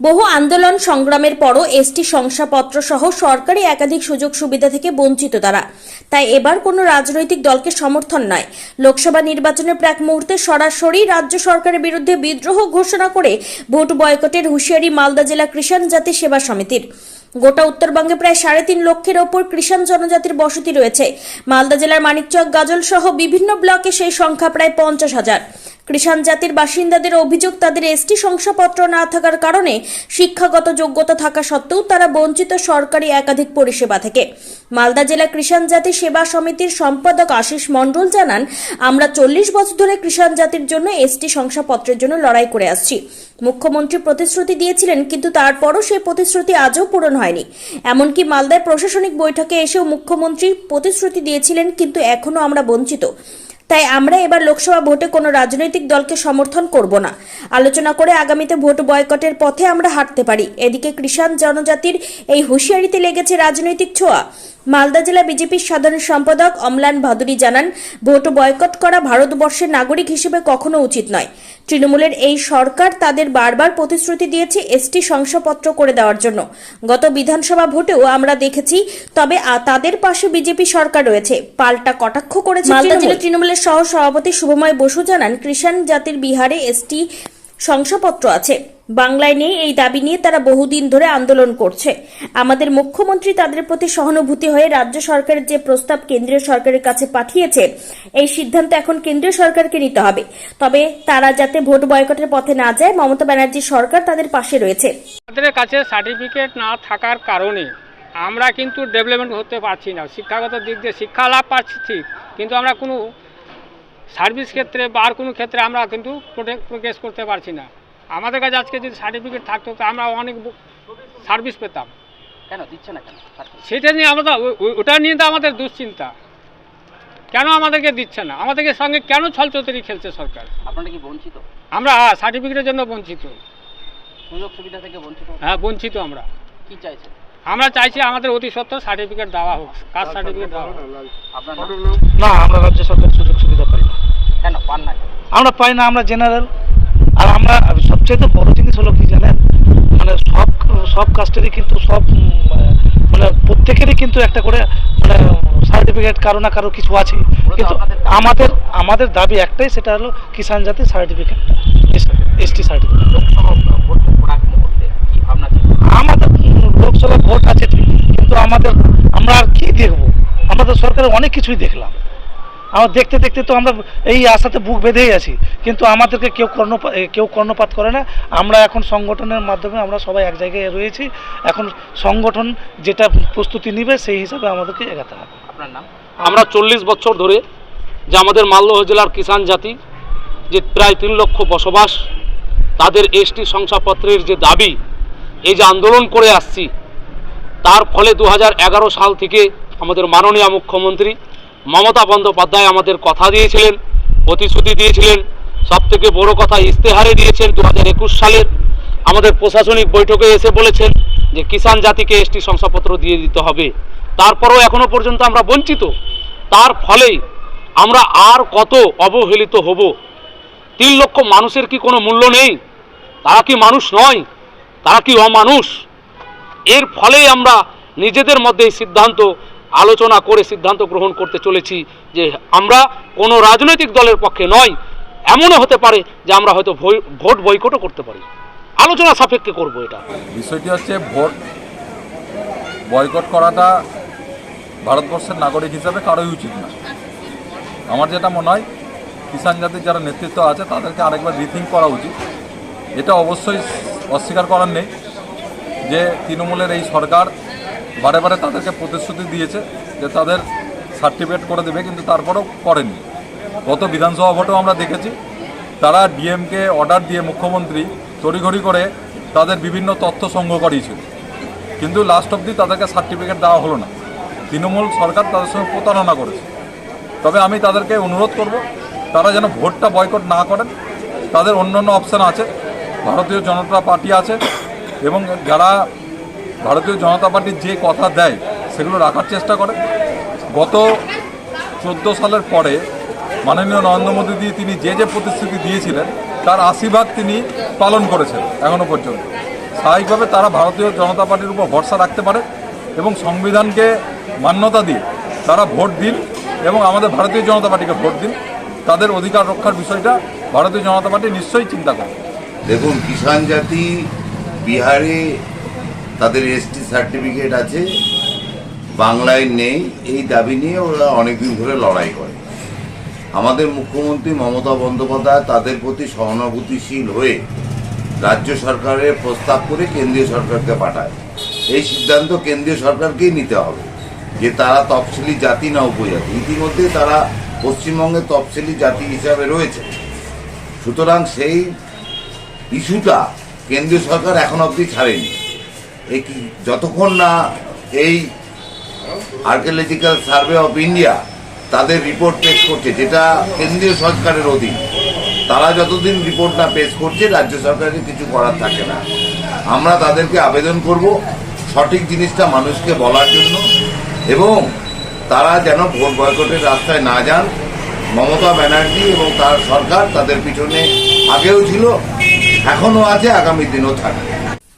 বহু আন্দোলন সংগ্রামের পরও এসটি শংসাপত্র সহ সরকারি একাধিক সুযোগ সুবিধা থেকে বঞ্চিত তারা। তাই এবার কোনো রাজনৈতিক দলকে সমর্থন নয়। লোকসভা নির্বাচনের প্রাক মুহূর্তে সরাসরি রাজ্য সরকারের বিরুদ্ধে বিদ্রোহ ঘোষণা করে ভোট বয়কটের হুঁশিয়ারি মালদা জেলা কৃষাণ জাতি সেবা সমিতির। গোটা উত্তরবঙ্গে প্রায় সাড়ে তিন লক্ষের ওপর কৃষাণ জনজাতির বসতি রয়েছে। মালদা জেলার মানিকচক গাজল সহ বিভিন্ন ব্লকে সেই সংখ্যা প্রায় পঞ্চাশ হাজার। কৃষাণ জাতির বাসিন্দাদের অভিযোগ, তাদের এসটি শংসাপত্র না থাকার কারণে শিক্ষাগত যোগ্যতা থাকা সত্ত্বেও তারা বঞ্চিত সরকারি একাধিক পরিষেবা থেকে। মালদা জেলা কৃষাণ জাতি সেবা সমিতির সম্পাদক আশিস মণ্ডল জানান, আমরা চল্লিশ বছর ধরে কৃষাণ জাতির জন্য এসটি শংসাপত্রের জন্য লড়াই করে আসছি। মুখ্যমন্ত্রী প্রতিশ্রুতি দিয়েছিলেন, কিন্তু তারপরও সেই প্রতিশ্রুতি আজও পূরণ হয়নি। এমনকি মালদায় প্রশাসনিক বৈঠকে এসেও মুখ্যমন্ত্রী প্রতিশ্রুতি দিয়েছিলেন, কিন্তু এখনও আমরা বঞ্চিত। তাই আমরা এবার লোকসভা ভোটে কোনো রাজনৈতিক দলকে সমর্থন করব না। আলোচনা করে আগামীতে ভোট বয়কটের পথে আমরা হাঁটতে পারি। এদিকে কৃষাণ জনজাতির এই হুঁশিয়ারিতে লেগেছে রাজনৈতিক ছোঁয়া। মালদা জেলা বিজেপির সাধারণ সম্পাদক অমলান ভাদুরী জানান, ভোট বয়কট করা ভারতবর্ষের নাগরিক হিসেবে কখনো উচিত নয়। তৃণমূলের এই সরকার তাদের বারবার প্রতিশ্রুতি দিয়েছে এসটি শংসাপত্র করে দেওয়ার জন্য। গত বিধানসভা ভোটেও আমরা দেখেছি তবে তাদের পাশে বিজেপি সরকার রয়েছে। পাল্টা কটাক্ষ করেছে মালদা জেলা তৃণমূলের সহ সভাপতি শুভময় বসু জানান কৃষাণ জাতির বিহারে এসটি শংসাপত্র আছে। বাংলায় নেই এই দাবি নিয়ে তারা বহুদিন ধরে আন্দোলন করছে। আমাদের মুখ্যমন্ত্রী তাদের প্রতি সহানুভূতি হয়ে রাজ্য সরকারের যে প্রস্তাব কেন্দ্রীয় সরকারের কাছে পাঠিয়েছে, এই সিদ্ধান্ত এখন কেন্দ্রীয় সরকারকে নিতে হবে। তবে তারা যাতে ভোট বয়কটের পথে না যায়, মমতা ব্যানার্জি সরকার তাদের পাশে রয়েছে। আমাদের কাছে সার্টিফিকেট না থাকার কারণে আমরা কিন্তু ডেভেলপমেন্ট হতে পারছি না। শিক্ষাগত দিক দিয়ে শিক্ষা লাভ পাচ্ছি ঠিক কিন্তু আমরা কোনো সার্ভিস ক্ষেত্রে বা আর কোনো ক্ষেত্রে আমরা কিন্তু প্রোগ্রেস করতে পারছি না। আমাদের কাছে আজকে যদি সার্টিফিকেট থাকতো তো আমরা অনেক সার্ভিস পেতাম। কেন দিচ্ছে না কেন? সেটা নিয়ে ও- ওটা নিয়ে তো আমাদের দুশ্চিন্তা। কেন আমাদেরকে দিচ্ছে না? আমাদেরকে সঙ্গে কেন ছলচতরি খেলছে সরকার? আপনারা কি বঞ্চিত? আমরা সার্টিফিকেটের জন্য বঞ্চিত। সুযোগ সুবিধা থেকে বঞ্চিত? হ্যাঁ বঞ্চিত আমরা। কি চাইছেন? আমরা চাইছি আমাদের অতি সত্ত্বর সার্টিফিকেট দেওয়া হোক কাস্ট সার্টিফিকেট দেওয়া হোক। না আমরা রাজ্য সরকার সুযোগ সুবিধা পাই না। কেন পান না আমরা পাই না আমরা জেনারেল। আর আমরা সবচেয়ে বড় জিনিস হলো কি জানেন? মানে সব সব কাস্টেরই কিন্তু সব মানে প্রত্যেকেরই কিন্তু একটা করে মানে সার্টিফিকেট কারও না কারও কিছু আছে। কিন্তু আমাদের আমাদের দাবি একটাই সেটা হলো কিষাণ জাতির সার্টিফিকেট এসটি সার্টিফিকেট? আমাদের লোকসভা ভোট আছে কিন্তু আমাদের আমরা আর কি দেখব? আমরা তো সরকারের অনেক কিছুই দেখলাম। আমরা দেখতে দেখতে তো আমরা এই আশাতে বুক বেঁধেই আছি। কিন্তু আমাদেরকে কেউ কর্ণপাত কেউ কর্ণপাত করে না। আমরা এখন সংগঠনের মাধ্যমে আমরা সবাই এক জায়গায় রয়েছি। এখন সংগঠন যেটা প্রস্তুতি নিবে সেই হিসাবে আমাদেরকে এগাতে হবে। আপনার নাম? আমরা চল্লিশ বছর ধরে যে আমাদের মালদহ জেলার কিষাণ জাতি, যে প্রায় তিন লক্ষ বসবাস, তাদের এসটি শংসাপত্রের যে দাবি, এই যে আন্দোলন করে আসছি, তার ফলে দু হাজার এগারো সাল থেকে আমাদের মাননীয় মুখ্যমন্ত্রী মমতা বন্দ্যোপাধ্যায় আমাদের কথা দিয়েছিলেন, প্রতিশ্রুতি দিয়েছিলেন সব থেকে বড় কথা ইস্তেহারে দিয়েছেন দু হাজার একুশ সালের। আমাদের প্রশাসনিক বৈঠকে এসে বলেছেন যে কিষাণ জাতিকে এসটি শংসাপত্র দিয়ে দিতে হবে। তারপরেও এখনও পর্যন্ত আমরা বঞ্চিত। তার ফলেই আমরা আর কত অবহেলিত হব। তিন লক্ষ মানুষের কি কোনো মূল্য নেই? তারা কি মানুষ নয়? তারা কি অমানুষ? এর ফলেই আমরা নিজেদের মধ্যে এই সিদ্ধান্ত আলোচনা করে সিদ্ধান্ত গ্রহণ করতে চলেছি যে আমরা কোনো রাজনৈতিক দলের পক্ষে নয়, এমনও হতে পারে যে আমরা হয়তো ভোট বৈকটও করতে পারি। আলোচনা সাপেক্ষে করব এটা। বিষয়টি হচ্ছে ভোট বয়কট করাটা ভারতবর্ষের নাগরিক হিসাবে কারোই উচিত না। আমার যেটা মনে হয়, কিষাণ জাতির যারা নেতৃত্ব আছে, তাদেরকে আরেকবার রিথিঙ্ক করা উচিত। এটা অবশ্যই অস্বীকার করার নেই যে তৃণমূলের এই সরকার বারে বারে তাদেরকে প্রতিশ্রুতি দিয়েছে যে তাদের সার্টিফিকেট করে দেবে, কিন্তু তারপরেও করেনি। গত বিধানসভা ভোটেও আমরা দেখেছি, তারা ডিএমকে অর্ডার দিয়ে মুখ্যমন্ত্রী তড়িঘড়ি করে তাদের বিভিন্ন তথ্য সংগ্রহ করিয়েছিল। কিন্তু লাস্ট অবধি তাদেরকে সার্টিফিকেট দেওয়া হলো না। তৃণমূল সরকার তাদের সঙ্গে প্রতারণা করেছে। তবে আমি তাদেরকে অনুরোধ করব, তারা যেন ভোটটা বয়কট না করেন। তাদের অন্য অন্য অপশান আছে, ভারতীয় জনতা পার্টি আছে, এবং যারা ভারতীয় জনতা পার্টি যে কথা দেয়, সেগুলো রাখার চেষ্টা করে। গত চোদ্দ সালের পরে মাননীয় নরেন্দ্র মোদী দিয়ে তিনি যে যে প্রতিশ্রুতি দিয়েছিলেন, তার আশীর্বাদ তিনি পালন করেছেন এখনও পর্যন্ত। স্বাভাবিকভাবে তারা ভারতীয় জনতা পার্টির উপর ভরসা রাখতে পারে এবং সংবিধানকে মান্যতা দিয়ে তারা ভোট দিন এবং আমাদের ভারতীয় জনতা পার্টিকে ভোট দিন। তাদের অধিকার রক্ষার বিষয়টা ভারতীয় জনতা পার্টি নিশ্চয়ই চিন্তা করে দেখুন, কিষাণ জাতি বিহারে তাদের এসটি সার্টিফিকেট আছে। বাংলায় নেই। এই দাবি নিয়ে ওরা অনেকদিন ধরে লড়াই করে। আমাদের মুখ্যমন্ত্রী মমতা বন্দ্যোপাধ্যায় তাদের প্রতি সহানুভূতিশীল হয়ে রাজ্য সরকারের প্রস্তাব করে কেন্দ্রীয় সরকারকে পাঠায়। এই সিদ্ধান্ত কেন্দ্রীয় সরকারকেই নিতে হবে যে তারা তফসিলি জাতি না উপজাতি। ইতিমধ্যে তারা পশ্চিমবঙ্গে তফসিলি জাতি হিসাবে রয়েছে। সুতরাং সেই ইস্যুটা কেন্দ্রীয় সরকার এখন অবধি ছাড়েনি। এই যতক্ষণ না এই আর্কিওলজিক্যাল সার্ভে অফ ইন্ডিয়া তাদের রিপোর্ট পেশ করছে, যেটা কেন্দ্রীয় সরকারের অধীন, তারা যতদিন রিপোর্ট না পেশ করছে, রাজ্য সরকারের কিছু করার থাকে না। আমরা তাদেরকে আবেদন করব সঠিক জিনিসটা মানুষকে বলার জন্য এবং তারা যেন ভোট বয়কটের রাস্তায় না যান। মমতা ব্যানার্জি এবং তার সরকার তাদের পিছনে আগেও ছিল, এখনও আছে, আগামী দিনও থাকবে।